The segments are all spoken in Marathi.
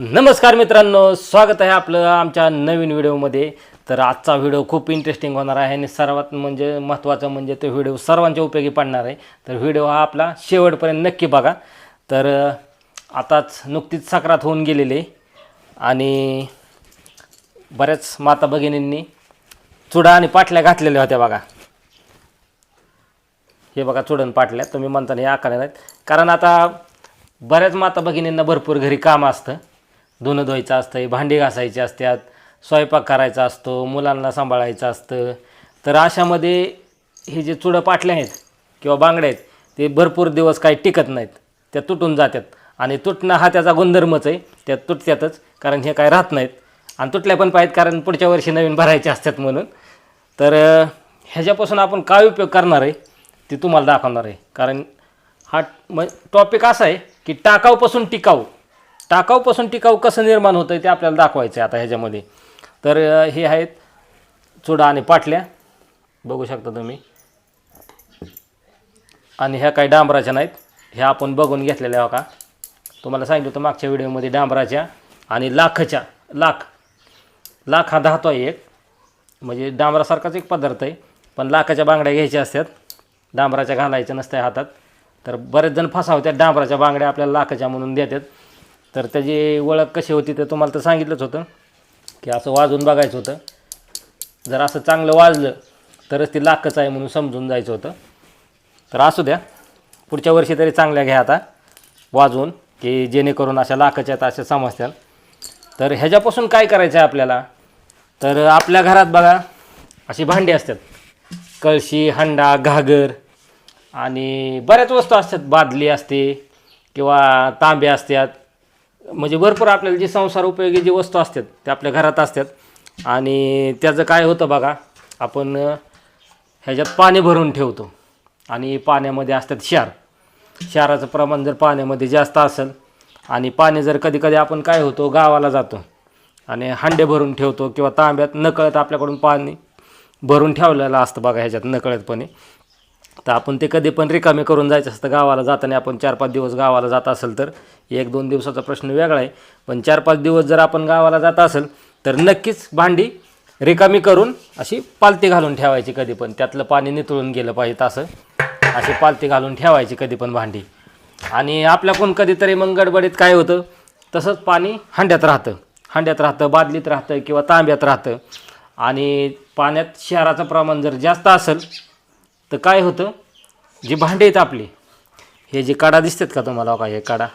नमस्कार मित्रांनो स्वागत आहे आपलं आमच्या नवीन व्हिडिओमध्ये. तर आजचा व्हिडिओ खूप इंटरेस्टिंग होणार आहे आणि सर्वात म्हणजे महत्त्वाचं म्हणजे तो व्हिडिओ सर्वांच्या उपयोगी पडणार आहे. तर व्हिडिओ हा आपला शेवटपर्यंत नक्की बघा. तर आताच नुकतीच सक्रात होऊन गेलेली आहे आणि बऱ्याच माता भगिनींनी चुडा आणि पाटल्या घातलेल्या होत्या बघा. हे बघा चुडण पाटल्या तुम्ही म्हणता हे आकार नाहीत कारण आता बऱ्याच माता भगिनींना भरपूर घरी काम असतं. धुणं धुवायचं असतं भांडी घासायची असतात स्वयंपाक करायचा असतो मुलांना सांभाळायचं असतं. तर अशामध्ये हे जे चुडं पाटले आहेत किंवा बांगड्या आहेत ते भरपूर दिवस काही टिकत नाहीत. त्या तुटून जातात आणि तुटणं हा त्याचा गुणधर्मच आहे. त्या तुटत्यातच कारण हे काय राहत नाहीत. आणि तुटल्या पण पाहिजेत कारण पुढच्या वर्षी नवीन भरायचे असतात म्हणून. तर ह्याच्यापासून आपण काय उपयोग करणार आहे ते तुम्हाला दाखवणार आहे. कारण हा म टॉपिक असा आहे की टाकाऊपासून टिकाऊ. टाकाऊपासून टिकाऊ कसं निर्माण होतं ते आपल्याला दाखवायचं आहे आता ह्याच्यामध्ये. तर हे आहेत चुडा आणि पाटल्या. बघू शकता तुम्ही. आणि ह्या काही डांबराच्या नाहीत. ह्या आपण बघून घेतलेल्या हो का तुम्हाला सांगितलं होतं मागच्या व्हिडिओमध्ये डांबराच्या आणि लाखच्या. लाख. लाख हा धातू आहे एक. म्हणजे डांबरासारखाच एक पदार्थ आहे. पण लाखाच्या बांगड्या घ्यायच्या असतात. डांबराच्या घालायच्या नसत्या हातात. तर बरेच जण फसावतात डांबराच्या बांगड्या आपल्याला लाखाच्या म्हणून देतात. तर त्याची ओळख कशी होती ते तुम्हाला तर सांगितलंच होतं की असं वाजवून बघायचं होतं. जर असं चांगलं वाजलं तरच ती लाखच आहे म्हणून समजून जायचं होतं. तर असू द्या पुढच्या वर्षी तरी चांगल्या घ्या आता वाजवून की जेणेकरून अशा लाखाच्या आहेत अशा समजत्याल. तर ह्याच्यापासून काय करायचं आहे आपल्याला? तर आपल्या घरात बघा अशी भांडी असतात. कळशी हंडा घागर आणि बऱ्याच वस्तू असतात. बादली असते किंवा तांबे असतात. म्हणजे भरपूर आपल्याला जे संसार उपयोगी जी वस्तू असतात ते आपल्या घरात असतात. आणि त्याचं काय होतं बघा आपण ह्याच्यात पाणी भरून ठेवतो. आणि पाण्यामध्ये असतात क्षार. क्षाराचं प्रमाण जर पाण्यामध्ये जास्त असेल आणि पाणी जर कधी कधी आपण काय होतो गावाला जातो आणि हांडे भरून ठेवतो किंवा तांब्यात नकळत आपल्याकडून पाणी भरून ठेवलेलं असतं बघा ह्याच्यात नकळतपणे. तर आपण ते कधी पण रिकामे करून जायचं असतं. गावाला जाताना आपण चार पाच दिवस गावाला जात असेल तर एक दोन दिवसाचा प्रश्न वेगळा आहे. पण चार पाच दिवस जर आपण गावाला जात असेल तर नक्कीच भांडी रिकामी करून अशी पालती घालून ठेवायची कधी पण. त्यातलं पाणी नितळून गेलं पाहिजे असं. अशी पालती घालून ठेवायची कधी पण भांडी. आणि आपल्याकडून कधीतरी मग गडबडीत काय होतं? तसंच पाणी हांड्यात राहतं. हांड्यात राहतं बादलीत राहतं किंवा तांब्यात राहतं. आणि पाण्यात शहराचं प्रमाण जर जास्त असेल तर काय होतं? जी भांडी आहेत आपली हे जे काडा दिसतात का तुम्हाला हो का हे काडा?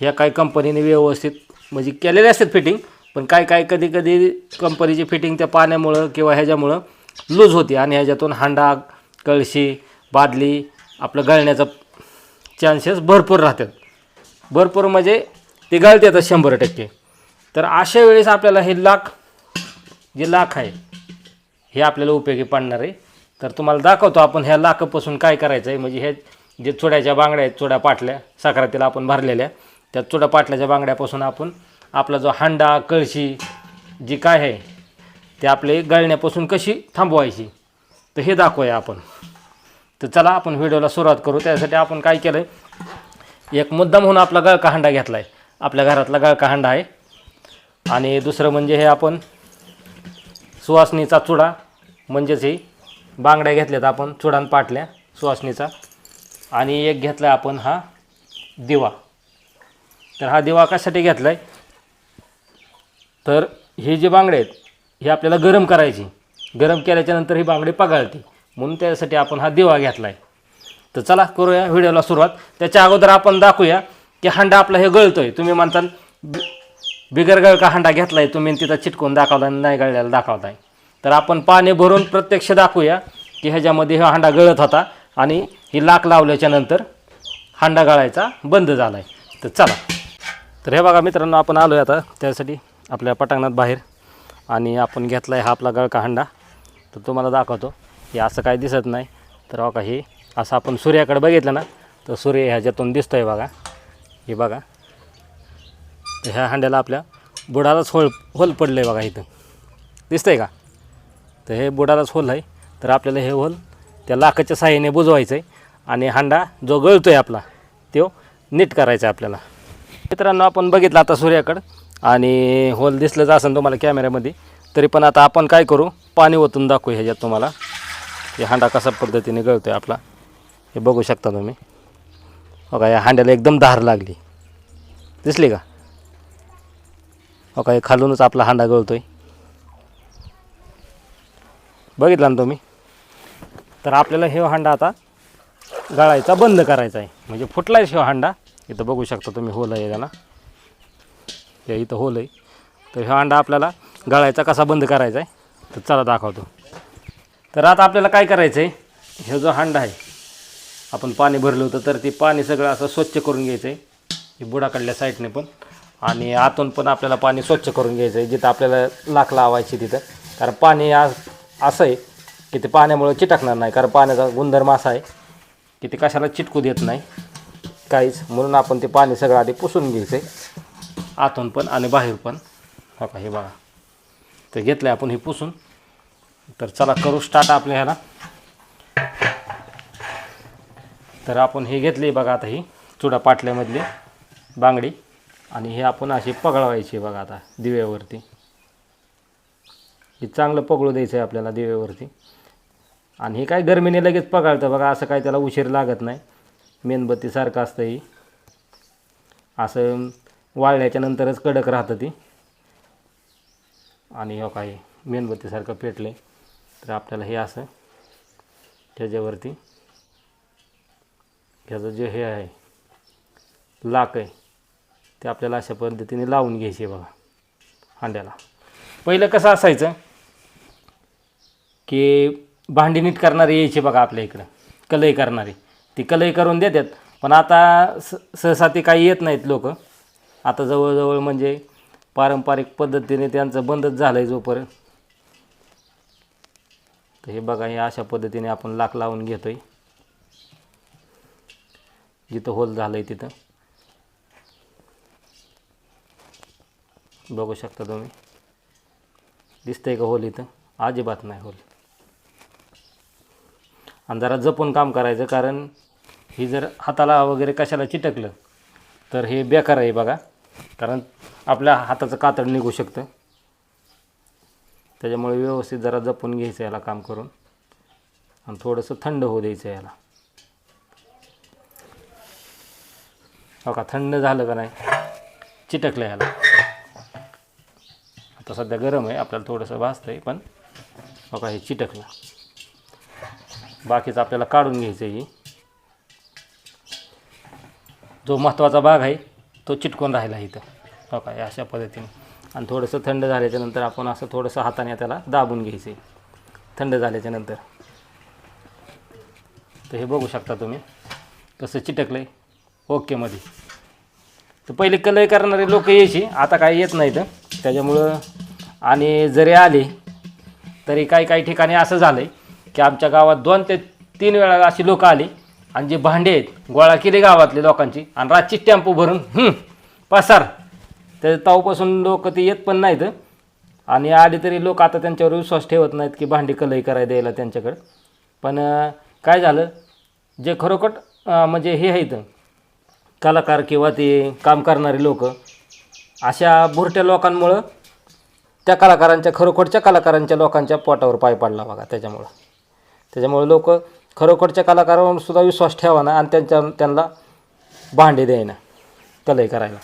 ह्या काही कंपनीने व्यवस्थित म्हणजे केलेले असतात फिटिंग पण काय काय कधी कधी कंपनीची फिटिंग त्या पाण्यामुळं किंवा ह्याच्यामुळं लूज होते आणि ह्याच्यातून हांडा कळशी बादली आपलं गळण्याचा चान्सेस भरपूर राहतात. भरपूर म्हणजे ते गळतातच शंभर टक्के. तर अशा वेळेस आपल्याला हे लाख जे लाख आहे हे आपल्याला उपयोगी पडणार आहे. तर तुम्हाला दाखवतो आपण ह्या लाखापासून काय करायचं आहे म्हणजे हे जे चुड्याच्या बांगड्या आहेत चुड्या पाटल्या साखरातील आपण भरलेल्या त्या चुड्या पाटल्याच्या बांगड्यापासून आपण आपला जो हांडा कळशी जी काय आहे ते आपले गळण्यापासून कशी थांबवायची तर हे दाखवूया आपण. तर चला आपण व्हिडिओला सुरुवात करू. त्यासाठी आपण काय केलं आहे एक मुद्दाम म्हणून आपला गळका हांडा घेतला आहे आपल्या घरातला गळका हांडा आहे. आणि दुसरं म्हणजे हे आपण सुवासनीचा चुडा म्हणजेच हे बांगड्या घेतल्यात आपण चुडान पाटल्या सुवासनीचा. आणि एक घेतला आहे आपण हा दिवा. तर हा दिवा कशासाठी घेतला आहे तर हे जे बांगडे आहेत हे आपल्याला गरम करायची. गरम केल्याच्यानंतर ही बांगडी पगाळते. म्हणून त्यासाठी आपण हा दिवा घेतला आहे तर चला करूया व्हिडिओला सुरुवात. त्याच्या अगोदर आपण दाखवूया की हंडा आपला हे गळतो आहे तुम्ही म्हणताल बि- बिगर गळका हांडा घेतलाय तुम्ही तिथं चिटकून दाखवला नाही गळल्याला दाखवताय. तर आपण पाणी भरून प्रत्यक्ष दाखवूया की ह्याच्यामध्ये हा हांडा गळत होता आणि ही लाक लावल्याच्या नंतर हांडा गळायचा बंद झाला आहे तर चला. तर हे बघा मित्रांनो आपण आलो आहे आता त्यासाठी आपल्या पटांगणात बाहेर आणि आपण घेतला आहे हा आपला गळका हांडा. तर तुम्हाला दाखवतो हे असं काही दिसत नाही. तर बघा हे असं आपण सूर्याकडे बघितलं ना तर सूर्य ह्याच्यातून दिसतो आहे बघा. हे बघा. तर ह्या हांड्याला आपल्या बुडालाच होल होल पडलं आहे बघा इथं. दिसतंय का? तर हे बुडालाच होल आहे. तर आपल्याला हे होल त्या लाखाच्या साह्याने बुजवायचं आहे आणि हांडा जो गळतो आहे आपला तो नीट करायचा आहे आपल्याला. मित्रांनो आपण बघितलं आता सूर्याकडं आणि होल दिसलंच असेल तुम्हाला कॅमेऱ्यामध्ये तरी पण आता आपण काय करू? पाणी ओतून दाखवू ह्याच्यात तुम्हाला. हे हांडा कशा पद्धतीने गळतो आहे आपला हे बघू शकता तुम्ही. बघा या हांड्याला एकदम धार लागली. दिसली का? बघा हे खालूनच आपला हांडा गळतोय. बघितला ना तुम्ही? तर आपल्याला हे हांडा आता गळायचा बंद करायचा आहे. म्हणजे फुटलाय शिव हांडा. इथं बघू शकता तुम्ही होल आहे त्याला. हे इथं होल आहे. तर हा हांडा आपल्याला गळायचा कसा बंद करायचा आहे तर चला दाखवतो. तर आता आपल्याला काय करायचं आहे हे जो हांडा आहे आपण पाणी भरलं होतं तर ते पाणी सगळं असं स्वच्छ करून घ्यायचं आहे हे बुडाकडल्या साईडने पण. आणि आतून पण आपल्याला पाणी स्वच्छ करून घ्यायचं आहे जिथं आपल्याला लाख लावायची तिथं. कारण पाणी आज असं आहे की ते पाण्यामुळं चिटकणार नाही कारण पाण्याचा गुणधर्म असा आहे की ते कशाला चिटकू देत नाही काहीच. म्हणून आपण ते पाणी सगळं आधी पुसून घ्यायचं आहे आतून पण आणि बाहेर पण. हो का हे बघा. तर घेतलं आहे आपण हे पुसून. तर चला करू स्टार्ट आपल्या ह्याला. तर आपण हे घेतले बघा आता ही चुडा पाटल्यामधली बांगडी. आणि हे आपण अशी पगळवायची बघा आता दिव्यावरती. हे चांगलं पगळू द्यायचं आहे आपल्याला दिव्यावरती. आणि हे काय गरमीने लगेच पगाळतं बघा असं काय त्याला उशीर लागत नाही. मेणबत्तीसारखं असतं ही. असं वाळल्याच्या नंतरच कडक राहतं ती. आणि हो काही मेणबत्तीसारखं पेटले तर आपल्याला हे असं त्याच्यावरती ह्याचं जे हे आहे लाक आहे ते आपल्याला अशा पद्धतीने लावून घ्यायचे बघा हांड्याला. पहिलं कसं असायचं की भांडी नीट करणारे यायचे बघा आपल्या इकडं कलई करणारे. ती कलई करून देतात पण आता स सहसा ते काही येत नाहीत लोक. आता जवळजवळ म्हणजे पारंपरिक पद्धतीने त्यांचं बंदच झालं आहे जोपर्यंत. तर हे बघा हे अशा पद्धतीने आपण लाक लावून घेतो आहे जिथं होल झालं आहे तिथं. बघू शकता तुम्ही. दिसतंय का होल इथं? अजिबात नाही होल. आणि जरा जपून काम करायचं कारण ही जर हाताला वगैरे कशाला चिटकलं तर हे बेकार आहे बघा. कारण आपल्या हाताचं कातड निघू शकतं. त्याच्यामुळे व्यवस्थित जरा जपून घ्यायचं याला काम करून. आणि थोडंसं थंड होऊ द्यायचं याला. हो का? थंड झालं का नाही? चिटकलं याला. आता सध्या गरम आहे आपल्याला थोडंसं भाजतं आहे पण बघा हे चिटकलं. बाकीचं आपल्याला काढून घ्यायचं आहे ही. जो महत्त्वाचा भाग आहे तो चिटकून राहिला इथं. बघा अशा पद्धतीने. आणि थोडंसं थंड झाल्याच्यानंतर आपण असं थोडंसं हाताने त्याला दाबून घ्यायचं आहे थंड झाल्याच्यानंतर तर हे बघू शकता तुम्ही कसं चिटकलं आहे ओकेमध्ये तर पहिले कलई करणारे लोक यायची आता काही येत नाही तर त्याच्यामुळं आणि जरी आले तरी काही काही ठिकाणी असं झालं आहे की आमच्या गावात दोन ते तीन वेळा अशी लोकं आली आणि जे भांडे आहेत गोळा केले गावातले लोकांची आणि रातची टेम्पो भरून पसार. तर तावपासून लोक ते येत पण नाहीत आणि आले तरी लोक आता त्यांच्यावर विश्वास ठेवत नाहीत की भांडी कलई करायला द्यायला त्यांच्याकडं. पण काय झालं? जे खरोखर म्हणजे हे आहेत कलाकार किंवा ते काम करणारे लोक अशा बुरट्या लोकांमुळं त्या कलाकारांच्या खरोखरच्या कलाकारांच्या लोकांच्या पोटावर पाय पडला बघा त्याच्यामुळं. त्याच्यामुळे लोक खरोखरच्या कलाकारांवर सुद्धा विश्वास ठेवा ना आणि त्यांच्या त्यांना भांडे द्यायना कलई करायला.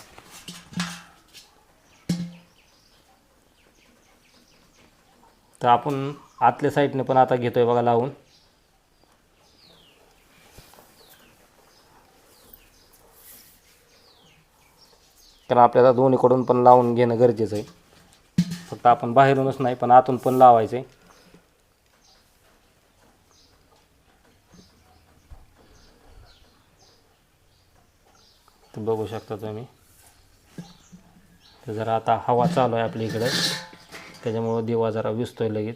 तर आपण आतल्या साईडने पण आता घेतोय बघा लावून. कारण आपल्याला दोन्हीकडून पण लावून घेणं गरजेचं आहे. फक्त आपण बाहेरूनच नाही पण आतून पण लावायचं आहे बघू शकता तुम्ही. तर जरा आता हवा चालू आहे आपल्या इकडं. त्याच्यामुळं दिवा जरा विसतोय लगेच.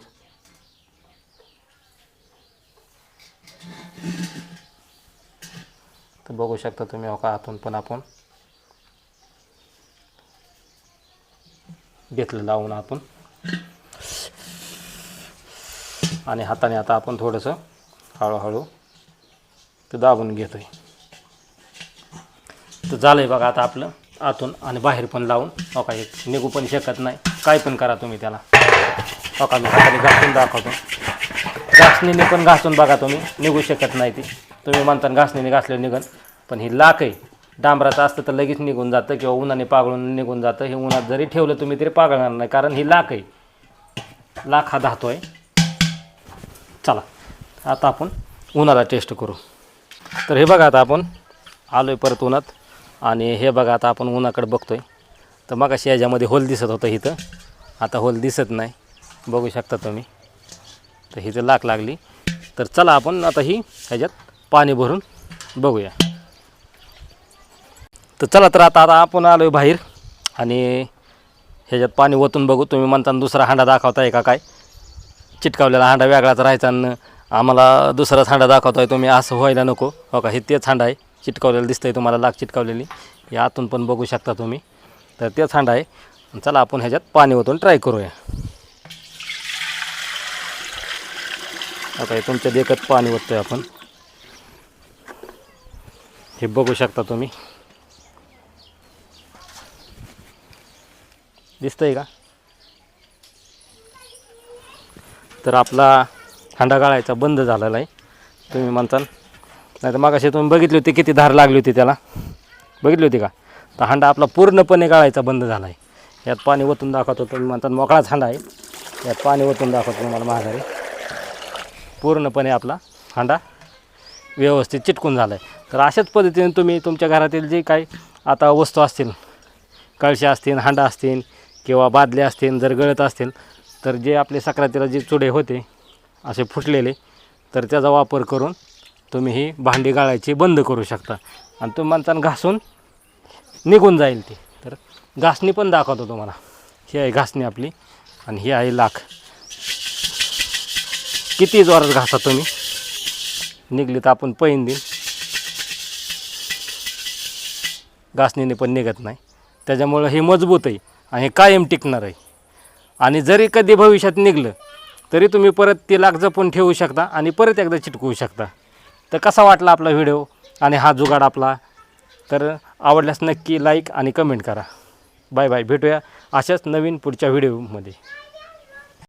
तर बघू शकता तुम्ही हो का आतून पण आपण. घेतलं लावून आपण. आणि हाताने आता आपण थोडंसं हळूहळू ते दाबून घेतो आहे तर झालंय बघा आता आपलं आतून आणि बाहेर पण लावून. हो ओका एक निघू पण शकत नाही. काय पण करा तुम्ही त्याला. हो ओका मी हाताने घासून दाखवतो. घासणीने पण घासून बघा तुम्ही निघू शकत नाही ती. तुम्ही म्हणता घासणीने घासलं निघन पण ही लाख आहे डांबराचं असतं तर लगेच निघून जातं किंवा उन्हाने पागळून निघून जातं. हे उन्हात जरी ठेवलं तुम्ही तरी पागळणार नाही कारण ही लाख आहे. लाख हा धातो आहे. चला आता आपण उन्हाला टेस्ट करू. तर हे बघा आता आपण आलो आहे परत उन्हात आणि हे बघा आता आपण उन्हाकडे आहे तर मग अशी याच्यामध्ये होल दिसत होतं इथं. आता होल दिसत नाही. बघू शकता तुम्ही. तर हिथं लाक लागली. तर चला आपण आता ही ह्याच्यात पाणी भरून बघूया. तर चला तर आता आता आपण आलो आहे बाहेर आणि ह्याच्यात पाणी ओतून बघू. तुम्ही म्हणता दुसरा हांडा दाखवताय का काय? चिटकावलेला हांडा वेगळाच राहायचा आणि आम्हाला दुसराच हांडा दाखवताय तुम्ही. असं व्हायला नको. हो का? हे तेच हांडा आहे. चिटकावलेलं दिसतंय तुम्हाला लाग चिटकावलेली. हे आतून पण बघू शकता तुम्ही. तर तेच हांडा आहे. चला आपण ह्याच्यात पाणी ओतून ट्राय करूया. आता हे तुमच्या देखत पाणी ओततोय आपण. हे बघू शकता तुम्ही. दिसतंय का? तर आपला हांडा गाळायचा बंद झालेला आहे. तुम्ही म्हणताल. नाही तर मागाशी तुम्ही बघितली होती किती धार लागली होती त्याला. बघितली होती का? तर हांडा आपला पूर्णपणे गाळायचा बंद झाला आहे. यात पाणी ओतून दाखवतो तुम्ही म्हणतात मोकळाच हांडा आहे. यात पाणी ओतून दाखवतो तुम्हाला महागारी पूर्णपणे आपला हांडा व्यवस्थित चिटकून झाला आहे तर अशाच पद्धतीने तुम्ही तुमच्या घरातील जे काही आता वस्तू असतील कळशा असतील हांडा असतील किंवा बादले असतील जर गळत असतील तर जे आपले सक्रातीला जे चुडे होते असे फुटलेले तर त्याचा वापर करून तुम्ही ही भांडी गाळायची बंद करू शकता. आणि तुम्ही म्हणताना घासून निघून जाईल ती. तर घासणी पण दाखवतो तुम्हाला. ही आहे घासणी आपली आणि ही आहे लाख. किती जोरात घासा तुम्ही? निघली तर आपण पैन देईन घासणीने पण निघत नाही. त्याच्यामुळं हे मजबूत आहे. आणि कायम टिकणार आहे. आणि जरी कधी भविष्यात निघलं तरी तुम्ही परत ते लाग जपून ठेवू शकता आणि परत एकदा चिटकवू शकता. तर कसा वाटला आपला व्हिडिओ आणि हा जुगाड आपला? तर आवडल्यास नक्की लाईक आणि कमेंट करा. Bye bye. भेटूया अशाच नवीन पुढच्या व्हिडिओमध्ये.